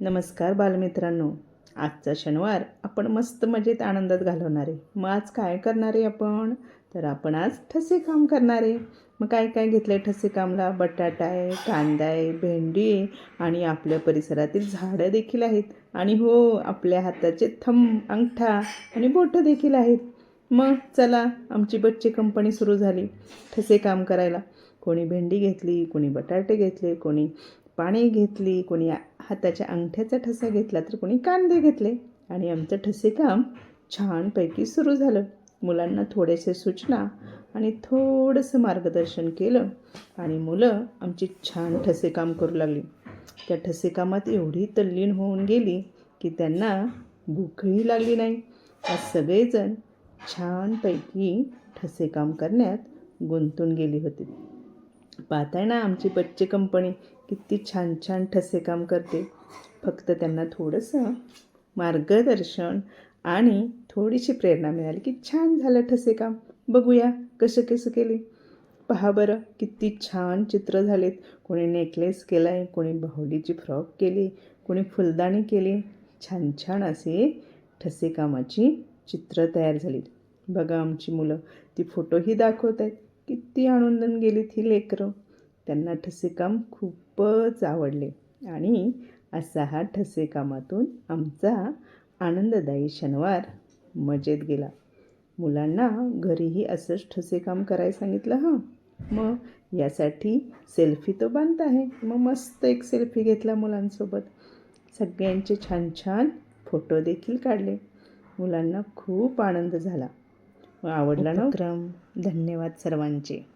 नमस्कार बालमित्रांनो. आजचा शनिवार आपण मस्त मजेत आनंदात घालवणार. आहे मग आज काय करणार आहे आपण? तर आपण आज ठसे काम करणार. आहे मग काय काय घेतलं आहे ठसे कामला? बटाटा आहे कांदा आहे भेंडी आहे आणि आपल्या परिसरातील झाडं देखील आहेत. आणि हो आपल्या हाताचे थंब अंगठा आणि बोटं देखील आहेत. मग चला आमची बच्चे कंपनी सुरू झाली. ठसे काम करायला. कोणी भेंडी घेतली कोणी बटाटे घेतले कोणी पाणी घेतली कोणी हाताच्या अंगठ्याचा ठसा घेतला तर कोणी कांदे घेतले. आणि आमचं ठसे काम छानपैकी सुरू झालं. मुलांना थोडेसे सूचना आणि थोडंसं मार्गदर्शन केलं आणि मुलं आमची छान ठसे काम करू लागली. त्या ठसे कामात एवढी तल्लीन होऊन गेली की त्यांना भूकही लागली नाही. आज सगळेजण छानपैकी ठसे काम करण्यात गुंतून गेली होती. पाहताय ना आमची बच्चे कंपनी? किती छान छान ठसे काम करते. फक्त त्यांना थोडंसं मार्गदर्शन आणि थोडीशी प्रेरणा मिळाली की छान झालं ठसे काम. बघूया कसं कसं केले. पहा बरं किती छान चित्र झालेत. कोणी नेकलेस केला आहे कोणी बाहुलीची फ्रॉक केली कोणी फुलदाणी केली. छान छान असे ठसे कामाची चित्र तयार झाली बघा आमची मुलं ती फोटोही दाखवत आहेत किती आनंदन गेलीत ही लेकरं. त्यांना ठसेकाम खूपच आवडले. आणि असा हा ठसेकामातून आमचा आनंददायी शनिवार मजेत गेला. मुलांना घरीही असंच ठसेकाम करायला सांगितलं हां मग यासाठी सेल्फी तो बांधत आहे. मग मस्त एक सेल्फी घेतला मुलांसोबत. सगळ्यांचे छान छान फोटो देखील काढले. मुलांना खूप आनंद झाला. आवडला ना? धन्यवाद सर्वांचे.